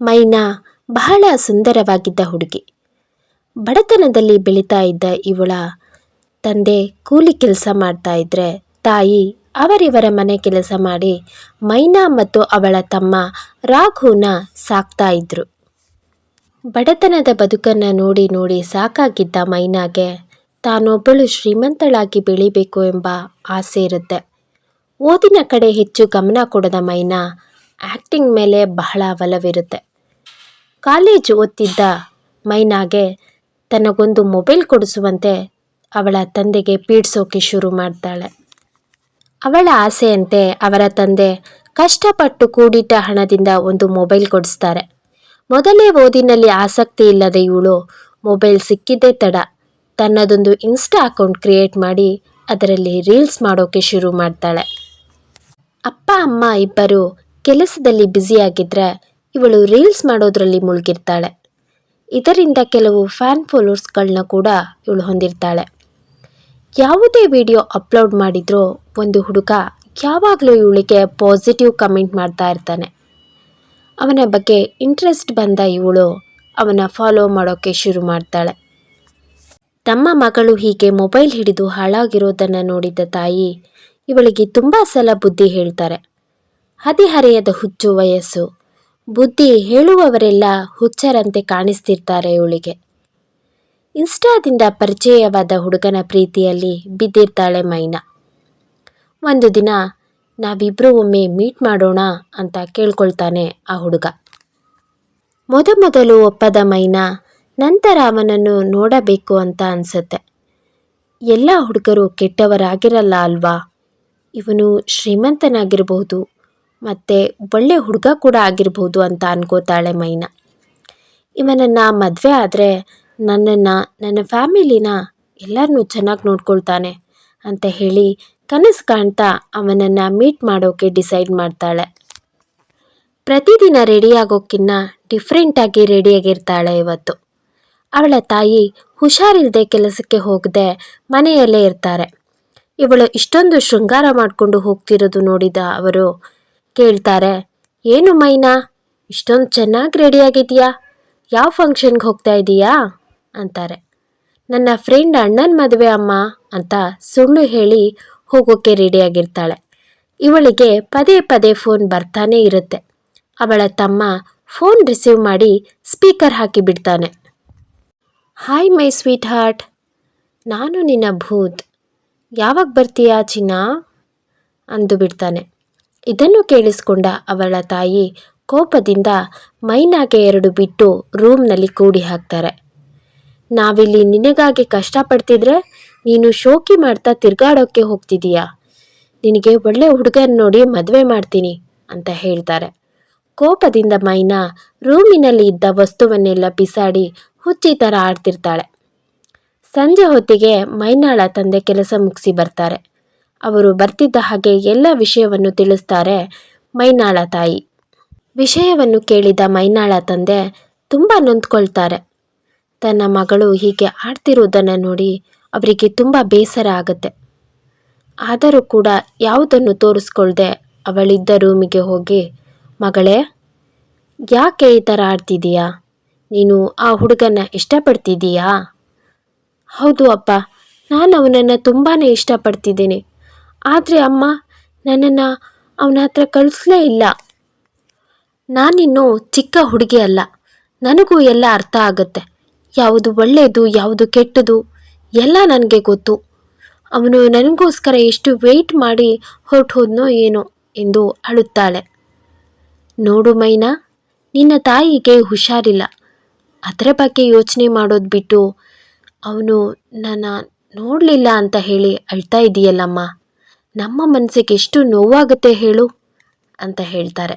ಮೈನಾ ಬಹಳ ಸುಂದರವಾಗಿದ್ದ ಹುಡುಗಿ. ಬಡತನದಲ್ಲಿ ಬೆಳೀತಾ ಇದ್ದ ಇವಳ ತಂದೆ ಕೂಲಿ ಕೆಲಸ ಮಾಡ್ತಾ ಇದ್ರೆ ತಾಯಿ ಅವರಿವರ ಮನೆ ಕೆಲಸ ಮಾಡಿ ಮೈನಾ ಮತ್ತು ಅವಳ ತಮ್ಮ ರಾಘುನ ಸಾಕ್ತಾ ಇದ್ರು. ಬಡತನದ ಬದುಕನ್ನು ನೋಡಿ ನೋಡಿ ಸಾಕಾಗಿದ್ದ ಮೈನಾಗೆ ತಾನೊಬ್ಬಳು ಶ್ರೀಮಂತಳಾಗಿ ಬೆಳಿಬೇಕು ಎಂಬ ಆಸೆ ಇರುತ್ತೆ. ಓದಿನ ಕಡೆ ಹೆಚ್ಚು ಗಮನ ಕೊಡದ ಮೈನಾ ಆ್ಯಕ್ಟಿಂಗ್ ಮೇಲೆ ಬಹಳ ಒಲವಿರುತ್ತೆ. ಕಾಲೇಜ್ ಓದ್ತಿದ್ದ. ಮೈನಾಗೆ ತನಗೊಂದು ಮೊಬೈಲ್ ಕೊಡಿಸುವಂತೆ ಅವಳ ತಂದೆಗೆ ಪೀಡಿಸೋಕೆ ಶುರು ಮಾಡ್ತಾಳೆ. ಅವಳ ಆಸೆಯಂತೆ ಅವರ ತಂದೆ ಕಷ್ಟಪಟ್ಟು ಕೂಡಿಟ್ಟ ಹಣದಿಂದ ಒಂದು ಮೊಬೈಲ್ ಕೊಡಿಸ್ತಾರೆ. ಮೊದಲೇ ಓದಿನಲ್ಲಿ ಆಸಕ್ತಿ ಇಲ್ಲದ ಇವಳು ಮೊಬೈಲ್ ಸಿಕ್ಕಿದ್ದೇ ತಡ. ತನ್ನದೊಂದು ಇನ್ಸ್ಟಾ ಅಕೌಂಟ್ ಕ್ರಿಯೇಟ್ ಮಾಡಿ ಅದರಲ್ಲಿ ರೀಲ್ಸ್ ಮಾಡೋಕೆ ಶುರು ಮಾಡ್ತಾಳೆ. ಅಪ್ಪ, ಅಮ್ಮ ಇಬ್ಬರು ಕೆಲಸದಲ್ಲಿ ಬ್ಯುಸಿಯಾಗಿದ್ದರೆ ಇವಳು ರೀಲ್ಸ್ ಮಾಡೋದ್ರಲ್ಲಿ ಮುಳುಗಿರ್ತಾಳೆ. ಇದರಿಂದ ಕೆಲವು ಫ್ಯಾನ್ ಫಾಲೋರ್ಸ್ಗಳನ್ನ ಕೂಡ ಇವಳು ಹೊಂದಿರ್ತಾಳೆ. ಯಾವುದೇ ವಿಡಿಯೋ ಅಪ್ಲೋಡ್ ಮಾಡಿದ್ರೂ ಒಂದು ಹುಡುಗ ಯಾವಾಗಲೂ ಇವಳಿಗೆ ಪಾಸಿಟಿವ್ ಕಮೆಂಟ್ ಮಾಡ್ತಾ ಇರ್ತಾನೆ. ಅವನ ಬಗ್ಗೆ ಇಂಟ್ರೆಸ್ಟ್ ಬಂದ ಇವಳು ಅವನ ಫಾಲೋ ಮಾಡೋಕ್ಕೆ ಶುರು ಮಾಡ್ತಾಳೆ. ತಮ್ಮ ಮಗಳು ಹೀಗೆ ಮೊಬೈಲ್ ಹಿಡಿದು ಹಾಳಾಗಿರೋದನ್ನು ನೋಡಿದ ತಾಯಿ ಇವಳಿಗೆ ತುಂಬ ಸಲ ಬುದ್ಧಿ ಹೇಳ್ತಾರೆ. ಹದಿಹರೆಯದ ಹುಚ್ಚು ವಯಸ್ಸು. ಬುದ್ಧಿ ಹೇಳುವವರೆಲ್ಲ ಹುಚ್ಚರಂತೆ ಕಾಣಿಸ್ತಿರ್ತಾರೆ ಇವಳಿಗೆ. ಇನ್ಸ್ಟಾದಿಂದ ಪರಿಚಯವಾದ ಹುಡುಗನ ಪ್ರೀತಿಯಲ್ಲಿ ಬಿದ್ದಿರ್ತಾಳೆ ಮೈನಾ. ಒಂದು ದಿನ ನಾವಿಬ್ಬರು ಒಮ್ಮೆ ಮೀಟ್ ಮಾಡೋಣ ಅಂತ ಕೇಳ್ಕೊಳ್ತಾನೆ ಆ ಹುಡುಗ. ಮೊದಮೊದಲು ಒಪ್ಪದ ಮೈನಾ, ನಂತರ ಅವನನ್ನು ನೋಡಬೇಕು ಅಂತ ಅನಿಸುತ್ತೆ. ಎಲ್ಲ ಹುಡುಗರು ಕೆಟ್ಟವರಾಗಿರಲ್ಲ ಅಲ್ವಾ? ಇವನು ಶ್ರೀಮಂತನಾಗಿರಬಹುದು ಮತ್ತು ಒಳ್ಳೆ ಹುಡುಗ ಕೂಡ ಆಗಿರ್ಬೋದು ಅಂತ ಅನ್ಕೋತಾಳೆ ಮೈನಾ. ಇವನನ್ನು ಮದುವೆ ಆದರೆ ನನ್ನನ್ನು, ನನ್ನ ಫ್ಯಾಮಿಲಿನ ಎಲ್ಲರನ್ನೂ ಚೆನ್ನಾಗಿ ನೋಡ್ಕೊಳ್ತಾನೆ ಅಂತ ಹೇಳಿ ಕನಸು ಕಾಣ್ತಾ ಅವನನ್ನು ಮೀಟ್ ಮಾಡೋಕೆ ಡಿಸೈಡ್ ಮಾಡ್ತಾಳೆ. ಪ್ರತಿದಿನ ರೆಡಿಯಾಗೋಕ್ಕಿನ್ನ ಡಿಫ್ರೆಂಟಾಗಿ ರೆಡಿಯಾಗಿರ್ತಾಳೆ ಇವತ್ತು. ಅವಳ ತಾಯಿ ಹುಷಾರಿಲ್ಲದೆ ಕೆಲಸಕ್ಕೆ ಹೋಗದೆ ಮನೆಯಲ್ಲೇ ಇರ್ತಾರೆ. ಇವಳು ಇಷ್ಟೊಂದು ಶೃಂಗಾರ ಮಾಡಿಕೊಂಡು ಹೋಗ್ತಿರೋದು ನೋಡಿದ ಅವರು ಕೇಳ್ತಾರೆ, ಏನು ಮೈನಾ, ಇಷ್ಟೊಂದು ಚೆನ್ನಾಗಿ ರೆಡಿಯಾಗಿದೆಯಾ? ಯಾವ ಫಂಕ್ಷನ್ಗೆ ಹೋಗ್ತಾ ಇದೀಯಾ? ಅಂತಾರೆ. ನನ್ನ ಫ್ರೆಂಡ್ ಅಣ್ಣನ ಮದುವೆ ಅಮ್ಮ ಅಂತ ಸುಳ್ಳು ಹೇಳಿ ಹೋಗೋಕ್ಕೆ ರೆಡಿಯಾಗಿರ್ತಾಳೆ. ಇವಳಿಗೆ ಪದೇ ಪದೇ ಫೋನ್ ಬರ್ತಾನೆ ಇರುತ್ತೆ. ಅವಳ ತಮ್ಮ ಫೋನ್ ರಿಸೀವ್ ಮಾಡಿ ಸ್ಪೀಕರ್ ಹಾಕಿ ಬಿಡ್ತಾನೆ. ಹಾಯ್ ಮೈ ಸ್ವೀಟ್ ಹಾರ್ಟ್, ನಾನು ನಿನ್ನ ಭೂತ್. ಯಾವಾಗ ಬರ್ತೀಯಾ ಚಿನ್ನ? ಅಂದು ಬಿಡ್ತಾನೆ. ಇದನ್ನು ಕೇಳಿಸಿಕೊಂಡ ಅವಳ ತಾಯಿ ಕೋಪದಿಂದ ಮೈನಾಗೆ ಎರಡು ಬಿಟ್ಟು ರೂಮ್ನಲ್ಲಿ ಕೂಡಿ ಹಾಕ್ತಾರೆ. ನಾವಿಲ್ಲಿ ನಿನಗಾಗಿ ಕಷ್ಟಪಡ್ತಿದ್ರೆ ನೀನು ಶೋಕಿ ಮಾಡ್ತಾ ತಿರ್ಗಾಡೋಕ್ಕೆ ಹೋಗ್ತಿದೀಯಾ? ನಿನಗೆ ಒಳ್ಳೆ ಹುಡುಗನ ನೋಡಿ ಮದುವೆ ಮಾಡ್ತೀನಿ ಅಂತ ಹೇಳ್ತಾರೆ. ಕೋಪದಿಂದ ಮೈನಾ ರೂಮಿನಲ್ಲಿ ಇದ್ದ ವಸ್ತುವನ್ನೆಲ್ಲ ಬಿಸಾಡಿ ಹುಚ್ಚಿ ಥರ ಆಡ್ತಿರ್ತಾಳೆ. ಸಂಜೆ ಹೊತ್ತಿಗೆ ಮೈನಾಳ ತಂದೆ ಕೆಲಸ ಮುಗಿಸಿ ಬರ್ತಾರೆ. ಅವರು ಬರ್ತಿದ್ದ ಹಾಗೆ ಎಲ್ಲ ವಿಷಯವನ್ನು ತಿಳಿಸ್ತಾರೆ ಮೈನಾಳ ತಾಯಿ. ವಿಷಯವನ್ನು ಕೇಳಿದ ಮೈನಾಳ ತಂದೆ ತುಂಬ ನೊಂದ್ಕೊಳ್ತಾರೆ. ತನ್ನ ಮಗಳು ಹೀಗೆ ಆಡ್ತಿರುವುದನ್ನು ನೋಡಿ ಅವರಿಗೆ ತುಂಬ ಬೇಸರ ಆಗುತ್ತೆ. ಆದರೂ ಕೂಡ ಯಾವುದನ್ನು ತೋರಿಸ್ಕೊಳ್ದೆ ಅವಳಿದ್ದ ರೂಮಿಗೆ ಹೋಗಿ, ಮಗಳೇ, ಯಾಕೆ ಈ ಥರ ಆಡ್ತಿದೀಯಾ ನೀನು ಆ ಹುಡುಗನ ಇಷ್ಟಪಡ್ತಿದ್ದೀಯಾ? ಹೌದು ಅಪ್ಪ, ನಾನು ಅವನನ್ನು ತುಂಬಾ ಇಷ್ಟಪಡ್ತಿದ್ದೀನಿ. ಆದರೆ ಅಮ್ಮ, ನನ್ನನ್ನು ಅವನ ಹತ್ರ ಕಳಿಸ್ಲೇ ಇಲ್ಲ. ನಾನಿನ್ನು ಚಿಕ್ಕ ಹುಡುಗಿ ಅಲ್ಲ. ನನಗೂ ಎಲ್ಲ ಅರ್ಥ ಆಗುತ್ತೆ. ಯಾವುದು ಒಳ್ಳೆಯದು ಯಾವುದು ಕೆಟ್ಟದು, ಎಲ್ಲ ನನಗೆ ಗೊತ್ತು. ಅವನು ನನಗೋಸ್ಕರ ಎಷ್ಟು ವೆಯ್ಟ್ ಮಾಡಿ ಹೊರಟು ಹೋದ್ನೋ ಏನೋ ಎಂದು ಅಳುತ್ತಾಳೆ. ನೋಡು ಮೈನಾ, ನಿನ್ನ ತಾಯಿಗೆ ಹುಷಾರಿಲ್ಲ. ಅದರ ಬಗ್ಗೆ ಯೋಚನೆ ಮಾಡೋದು ಬಿಟ್ಟು ಅವನು ನನ್ನ ನೋಡಲಿಲ್ಲ ಅಂತ ಹೇಳಿ ಅಳ್ತಾ ಇದೆಯಲ್ಲಮ್ಮ. ನಮ್ಮ ಮನಸ್ಸಿಗೆ ಎಷ್ಟು ನೋವಾಗುತ್ತೆ ಹೇಳು ಅಂತ ಹೇಳ್ತಾರೆ.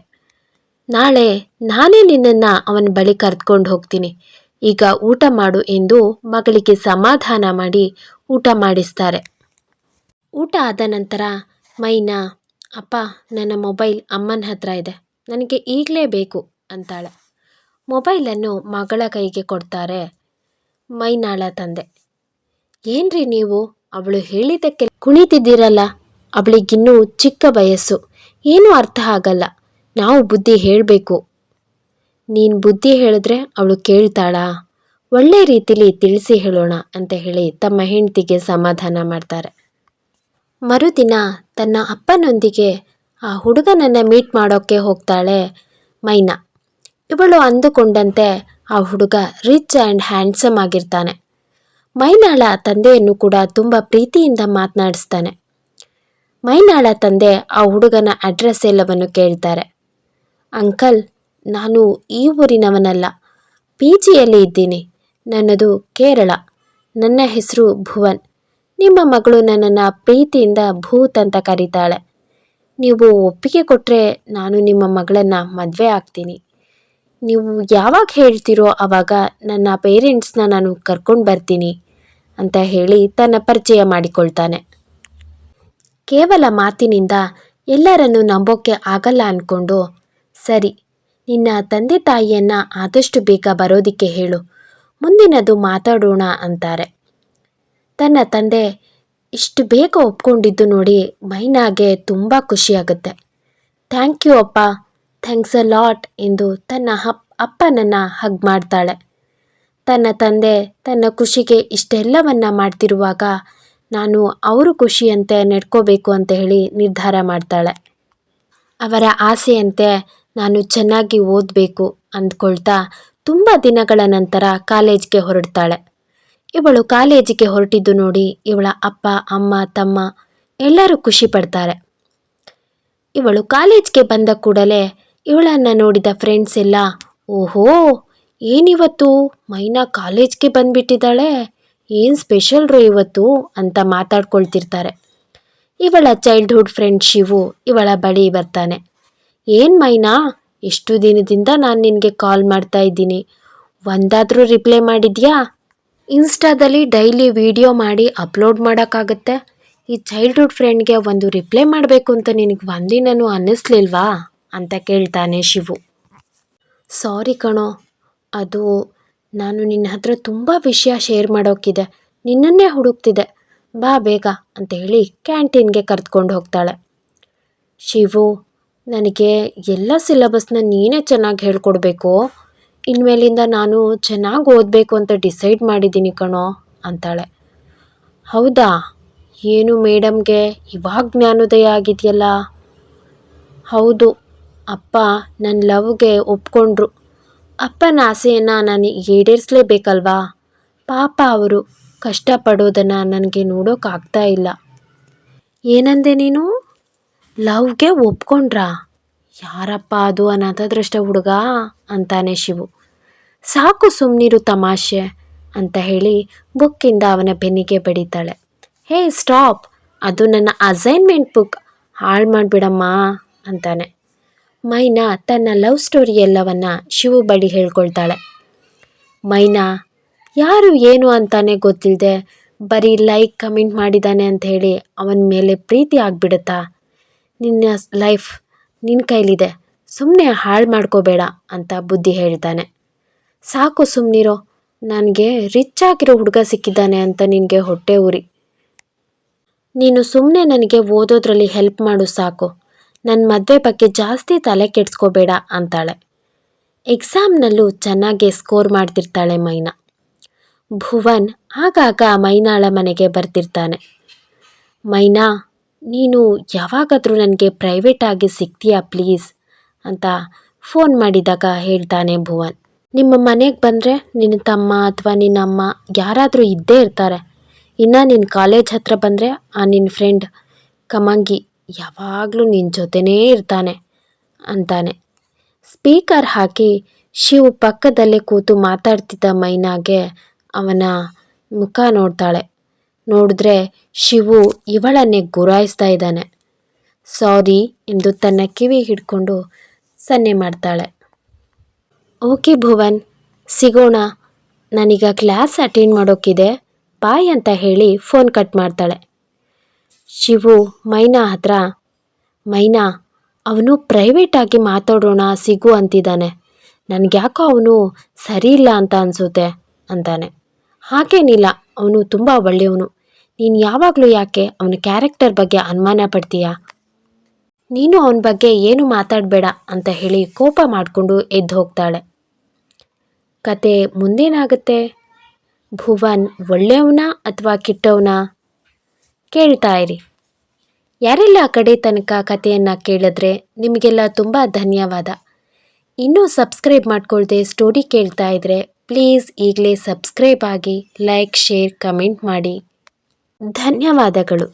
ನಾಳೆ ನಾನೇ ನಿನ್ನನ್ನು ಅವನ ಬಳಿ ಕರೆದುಕೊಂಡು ಹೋಗ್ತೀನಿ. ಈಗ ಊಟ ಮಾಡು ಎಂದು ಮಗಳಿಗೆ ಸಮಾಧಾನ ಮಾಡಿ ಊಟ ಮಾಡಿಸ್ತಾರೆ. ಊಟ ಆದ ನಂತರ ಮೈನಾ, ಅಪ್ಪ, ನನ್ನ ಮೊಬೈಲ್ ಅಮ್ಮನ ಹತ್ರ ಇದೆ. ನನಗೆ ಈಗಲೇ ಬೇಕು ಅಂತಾಳೆ. ಮೊಬೈಲನ್ನು ಮಗಳ ಕೈಗೆ ಕೊಡ್ತಾರೆ ಮೈನಾಳ ತಂದೆ. ಏನ್ರಿ ನೀವು? ಅವಳು ಹೇಳಿದ್ದಕ್ಕೆ ಕುಣಿತಿದ್ದೀರಲ್ಲ? ಅವಳಿಗಿನ್ನೂ ಚಿಕ್ಕ ವಯಸ್ಸು. ಏನೂ ಅರ್ಥ ಆಗಲ್ಲ. ನಾವು ಬುದ್ಧಿ ಹೇಳಬೇಕು. ನೀನು ಬುದ್ಧಿ ಹೇಳಿದ್ರೆ ಅವಳು ಕೇಳ್ತಾಳಾ? ಒಳ್ಳೆ ರೀತಿಲಿ ತಿಳಿಸಿ ಹೇಳೋಣ ಅಂತ ಹೇಳಿ ತಮ್ಮ ಹೆಂಡತಿಗೆ ಸಮಾಧಾನ ಮಾಡ್ತಾರೆ. ಮರುದಿನ ತನ್ನ ಅಪ್ಪನೊಂದಿಗೆ ಆ ಹುಡುಗನನ್ನು ಮೀಟ್ ಮಾಡೋಕ್ಕೆ ಹೋಗ್ತಾಳೆ ಮೈನಾ. ಇವಳು ಅಂದುಕೊಂಡಂತೆ ಆ ಹುಡುಗ ರಿಚ್ ಆ್ಯಂಡ್ ಹ್ಯಾಂಡ್ಸಮ್ ಆಗಿರ್ತಾನೆ. ಮೈನಾಳ ತಂದೆಯನ್ನು ಕೂಡ ತುಂಬ ಪ್ರೀತಿಯಿಂದ ಮಾತನಾಡಿಸ್ತಾನೆ. ಮೈನಾಳ ತಂದೆ ಆ ಹುಡುಗನ ಅಡ್ರೆಸ್ ಎಲ್ಲವನ್ನು ಕೇಳ್ತಾರೆ. ಅಂಕಲ್, ನಾನು ಈ ಊರಿನವನಲ್ಲ. ಪಿ ಜಿಯಲ್ಲಿ ಇದ್ದೀನಿ. ನನ್ನದು ಕೇರಳ. ನನ್ನ ಹೆಸರು ಭುವನ್. ನಿಮ್ಮ ಮಗಳು ನನ್ನನ್ನು ಪ್ರೀತಿಯಿಂದ ಭೂತ್ ಅಂತ ಕರೀತಾಳೆ. ನೀವು ಒಪ್ಪಿಗೆ ಕೊಟ್ಟರೆ ನಾನು ನಿಮ್ಮ ಮಗಳನ್ನು ಮದುವೆ ಆಗ್ತೀನಿ. ನೀವು ಯಾವಾಗ ಹೇಳ್ತೀರೋ ಆವಾಗ ನನ್ನ ಪೇರೆಂಟ್ಸ್ನ ನಾನು ಕರ್ಕೊಂಡು ಬರ್ತೀನಿ ಅಂತ ಹೇಳಿ ತನ್ನ ಪರಿಚಯ ಮಾಡಿಕೊಳ್ತಾನೆ. ಕೇವಲ ಮಾತಿನಿಂದ ಎಲ್ಲರನ್ನು ನಂಬೋಕೆ ಆಗಲ್ಲ ಅಂದ್ಕೊಂಡು ಸರಿ, ನಿನ್ನ ತಂದೆ ತಾಯಿಯನ್ನು ಆದಷ್ಟು ಬೇಗ ಬರೋದಿಕ್ಕೆ ಹೇಳು, ಮುಂದಿನದು ಮಾತಾಡೋಣ ಅಂತಾರೆ. ತನ್ನ ತಂದೆ ಇಷ್ಟು ಬೇಗ ಒಪ್ಕೊಂಡಿದ್ದು ನೋಡಿ ಮೈನಾಗೆ ತುಂಬ ಖುಷಿಯಾಗುತ್ತೆ. ಥ್ಯಾಂಕ್ ಯು ಅಪ್ಪ, ಥ್ಯಾಂಕ್ಸ್ ಅ ಲಾಟ್ ಎಂದು ತನ್ನ ಹಪ್ ಅಪ್ಪನನ್ನು ಹಗ್ ಮಾಡ್ತಾಳೆ. ತನ್ನ ತಂದೆ ತನ್ನ ಖುಷಿಗೆ ಇಷ್ಟೆಲ್ಲವನ್ನ ಮಾಡ್ತಿರುವಾಗ ನಾನು ಅವರು ಖುಷಿಯಂತೆ ನಡ್ಕೋಬೇಕು ಅಂತ ಹೇಳಿ ನಿರ್ಧಾರ ಮಾಡ್ತಾಳೆ. ಅವರ ಆಸೆಯಂತೆ ನಾನು ಚೆನ್ನಾಗಿ ಓದಬೇಕು ಅಂದ್ಕೊಳ್ತಾ ತುಂಬ ದಿನಗಳ ನಂತರ ಕಾಲೇಜ್ಗೆ ಹೊರಡ್ತಾಳೆ. ಇವಳು ಕಾಲೇಜಿಗೆ ಹೊರಟಿದ್ದು ನೋಡಿ ಇವಳ ಅಪ್ಪ, ಅಮ್ಮ, ತಮ್ಮ ಎಲ್ಲರೂ ಖುಷಿ ಪಡ್ತಾರೆ. ಇವಳು ಕಾಲೇಜ್ಗೆ ಬಂದ ಕೂಡಲೇ ಇವಳನ್ನು ನೋಡಿದ ಫ್ರೆಂಡ್ಸ್ ಎಲ್ಲ, ಓಹೋ, ಏನಿವತ್ತು? ಮೈನಾ ಕಾಲೇಜ್ಗೆ ಬಂದ್ಬಿಟ್ಟಿದ್ದಾಳೆ. ಏನು ಸ್ಪೆಷಲ್ ರೋ ಇವತ್ತು ಅಂತ ಮಾತಾಡ್ಕೊಳ್ತಿರ್ತಾರೆ. ಇವಳ ಚೈಲ್ಡ್ಹುಡ್ ಫ್ರೆಂಡ್ ಶಿವು ಇವಳ ಬಳಿ ಬರ್ತಾನೆ. ಏನು ಮೈನಾ ಎಷ್ಟು ದಿನದಿಂದ ನಾನು ನಿನಗೆ ಕಾಲ್ ಮಾಡ್ತಾ ಇದ್ದೀನಿ. ಒಂದಾದರೂ ರಿಪ್ಲೈ ಮಾಡಿದ್ಯಾ? ಇನ್ಸ್ಟಾದಲ್ಲಿ ಡೈಲಿ ವಿಡಿಯೋ ಮಾಡಿ ಅಪ್ಲೋಡ್ ಮಾಡೋಕ್ಕಾಗತ್ತೆ. ಈ ಚೈಲ್ಡ್ಹುಡ್ ಫ್ರೆಂಡ್ಗೆ ಒಂದು ರಿಪ್ಲೈ ಮಾಡಬೇಕು ಅಂತ ನಿನಗೆ ಒಂದಿನೂ ಅನ್ನಿಸ್ಲಿಲ್ವಾ? ಅಂತ ಕೇಳ್ತಾನೆ ಶಿವು. ಸಾರಿ ಕಣೋ, ಅದು ನಾನು ನಿನ್ನ ಹತ್ರ ತುಂಬ ವಿಷಯ ಶೇರ್ ಮಾಡೋಕ್ಕಿದೆ ನಿನ್ನನ್ನೇ ಹುಡುಕ್ತಿದೆ. ಬಾ ಬೇಗ ಅಂತ ಹೇಳಿ ಕ್ಯಾಂಟೀನ್ಗೆ ಕರೆದುಕೊಂಡು ಹೋಗ್ತಾಳೆ. ಶಿವು, ನನಗೆ ಎಲ್ಲ ಸಿಲೆಬಸ್ನ ನೀನೇ ಚೆನ್ನಾಗಿ ಹೇಳ್ಕೊಡ್ಬೇಕು. ಇನ್ಮೇಲಿಂದ ನಾನು ಚೆನ್ನಾಗಿ ಓದಬೇಕು ಅಂತ ಡಿಸೈಡ್ ಮಾಡಿದ್ದೀನಿ ಕಣೋ ಅಂತಾಳೆ. ಹೌದಾ? ಏನು ಮೇಡಮ್ಗೆ ಇವಾಗ ಜ್ಞಾನೋದಯ ಆಗಿದೆಯಲ್ಲ? ಹೌದು. ಅಪ್ಪ ನನ್ನ ಲವ್ಗೆ ಒಪ್ಕೊಂಡ್ರು. ಅಪ್ಪನ ಆಸೆಯನ್ನು ನಾನು ಈಡೇರಿಸಲೇಬೇಕಲ್ವಾ? ಪಾಪ ಅವರು ಕಷ್ಟಪಡೋದನ್ನು ನನಗೆ ನೋಡೋಕ್ಕಾಗ್ತಾ ಇಲ್ಲ. ಏನಂದೆ ನೀನು? ಲವ್ಗೆ ಒಪ್ಕೊಂಡ್ರಾ? ಯಾರಪ್ಪ ಅದು ಅನಾಥದೃಷ್ಟ ಹುಡುಗ? ಅಂತಾನೆ ಶಿವು. ಸಾಕು ಸುಮ್ಮನಿರು ತಮಾಷೆ, ಅಂತ ಹೇಳಿ ಬುಕ್ಕಿಂದ ಅವನ ಬೆನ್ನಿಗೆ ಬಡಿತಾಳೆ. ಹೇ, ಸ್ಟಾಪ್! ಅದು ನನ್ನ ಅಸೈನ್ಮೆಂಟ್ ಬುಕ್. ಹಾಳು ಮಾಡಿಬಿಡಮ್ಮ, ಅಂತಾನೆ. ಮೈನಾ ತನ್ನ ಲವ್ ಸ್ಟೋರಿ ಎಲ್ಲವನ್ನ ಶಿವು ಬಳಿ ಹೇಳ್ಕೊಳ್ತಾಳೆ. ಮೈನಾ, ಯಾರು ಏನು ಅಂತಾನೆ ಗೊತ್ತಿಲ್ಲದೆ ಬರೀ ಲೈಕ್, ಕಮೆಂಟ್ ಮಾಡಿದ್ದಾನೆ ಅಂತ ಹೇಳಿ ಅವನ ಮೇಲೆ ಪ್ರೀತಿ ಆಗಿಬಿಡುತ್ತಾ? ನಿನ್ನ ಲೈಫ್ ನಿನ್ನ ಕೈಲಿದೆ ಸುಮ್ಮನೆ ಹಾಳು ಮಾಡ್ಕೋಬೇಡ ಅಂತ ಬುದ್ಧಿ ಹೇಳ್ತಾನೆ. ಸಾಕು ಸುಮ್ಮನಿರೋ ನನಗೆ ರಿಚ್ ಆಗಿರೋ ಹುಡುಗ ಸಿಕ್ಕಿದ್ದಾನೆ ಅಂತ ನಿನಗೆ ಹೊಟ್ಟೆ ಉರಿ. ನೀನು ಸುಮ್ಮನೆ ನನಗೆ ಓದೋದ್ರಲ್ಲಿ ಹೆಲ್ಪ್ ಮಾಡು ಸಾಕು. ನನ್ನ ಮದುವೆ ಬಗ್ಗೆ ಜಾಸ್ತಿ ತಲೆ ಕೆಡಿಸ್ಕೋಬೇಡ ಅಂತಾಳೆ. ಎಕ್ಸಾಮ್ನಲ್ಲೂ ಚೆನ್ನಾಗಿ ಸ್ಕೋರ್ ಮಾಡ್ತಿರ್ತಾಳೆ ಮೈನಾ. ಭುವನ್ ಆಗಾಗ ಮೈನಾಳ ಮನೆಗೆ ಬರ್ತಿರ್ತಾನೆ. ಮೈನಾ, ನೀನು ಯಾವಾಗಾದರೂ ನನಗೆ ಪ್ರೈವೇಟಾಗಿ ಸಿಗ್ತೀಯಾ ಪ್ಲೀಸ್? ಅಂತ ಫೋನ್ ಮಾಡಿದಾಗ ಹೇಳ್ತಾನೆ ಭುವನ್. ನಿಮ್ಮ ಮನೆಗೆ ಬಂದರೆ ನಿನ್ನ ತಮ್ಮ ಅಥವಾ ನಿನ್ನ ಅಮ್ಮ ಯಾರಾದರೂ ಇದ್ದೇ ಇರ್ತಾರೆ. ಇನ್ನು ನಿನ್ನ ಕಾಲೇಜ್ ಹತ್ರ ಬಂದರೆ ಆ ನಿನ್ನ ಫ್ರೆಂಡ್ ಕಮಂಗಿ. ಯಾವಾಗಲೂ ನಿನ್ನ ಜೊತೆನೇ ಇರ್ತಾನೆ ಅಂತಾನೆ. ಸ್ಪೀಕರ್ ಹಾಕಿ ಶಿವು ಪಕ್ಕದಲ್ಲೇ ಕೂತು ಮಾತಾಡ್ತಿದ್ದ ಮೈನಾಗೆ ಅವನ ಮುಖ ನೋಡ್ತಾಳೆ. ನೋಡಿದ್ರೆ ಶಿವು ಇವಳನ್ನೇ ಗುರಾಯಿಸ್ತಾ ಇದ್ದಾನೆ. ಸಾರಿ ಎಂದು ತನ್ನ ಕಿವಿ ಹಿಡ್ಕೊಂಡು ಸನ್ನೆ ಮಾಡ್ತಾಳೆ. ಓಕೆ ಭುವನ್, ಸಿಗೋಣ. ನಾನೀಗ ಕ್ಲಾಸ್ ಅಟೆಂಡ್ ಮಾಡೋಕ್ಕಿದೆ ಬಾಯ್ ಅಂತ ಹೇಳಿ ಫೋನ್ ಕಟ್ ಮಾಡ್ತಾಳೆ. ಶಿವು, ಮೈನಾ ಹತ್ರ. ಮೈನಾ, ಅವನು ಪ್ರೈವೇಟಾಗಿ ಮಾತಾಡೋಣ, ಸಿಗು ಅಂತಿದ್ದಾನೆ. ನನಗ್ಯಾಕೋ ಅವನು ಸರಿ ಇಲ್ಲ ಅಂತ ಅನಿಸುತ್ತೆ ಅಂತಾನೆ. ಹಾಗೇನಿಲ್ಲ, ಅವನು ತುಂಬ ಒಳ್ಳೆಯವನು. ನೀನು ಯಾವಾಗಲೂ ಯಾಕೆ ಅವನ ಕ್ಯಾರೆಕ್ಟರ್ ಬಗ್ಗೆ ಅನುಮಾನ ಪಡ್ತೀಯಾ? ನೀನು ಅವನ ಬಗ್ಗೆ ಏನು ಮಾತಾಡಬೇಡ ಅಂತ ಹೇಳಿ ಕೋಪ ಮಾಡಿಕೊಂಡು ಎದ್ದು ಹೋಗ್ತಾಳೆ. ಕತೆ ಮುಂದೇನಾಗುತ್ತೆ? ಭುವನ್ ಒಳ್ಳೆಯವನ ಅಥವಾ ಕೆಟ್ಟವನ? ಕೇಳ್ತಾ ಇರಿ ಯಾರೆಲ್ಲ ಆ ಕಡೆ ತನಕ ಕಥೆಯನ್ನು ಕೇಳಿದ್ರೆ ನಿಮಗೆಲ್ಲ ತುಂಬ ಧನ್ಯವಾದ. ಇನ್ನೂ ಸಬ್ಸ್ಕ್ರೈಬ್ ಮಾಡ್ಕೊಳ್ದೆ ಸ್ಟೋರಿ ಕೇಳ್ತಾ ಇದ್ರೆ ಪ್ಲೀಸ್ ಈಗಲೇ ಸಬ್ಸ್ಕ್ರೈಬ್ ಆಗಿ ಲೈಕ್, ಶೇರ್, ಕಮೆಂಟ್ ಮಾಡಿ. ಧನ್ಯವಾದಗಳು.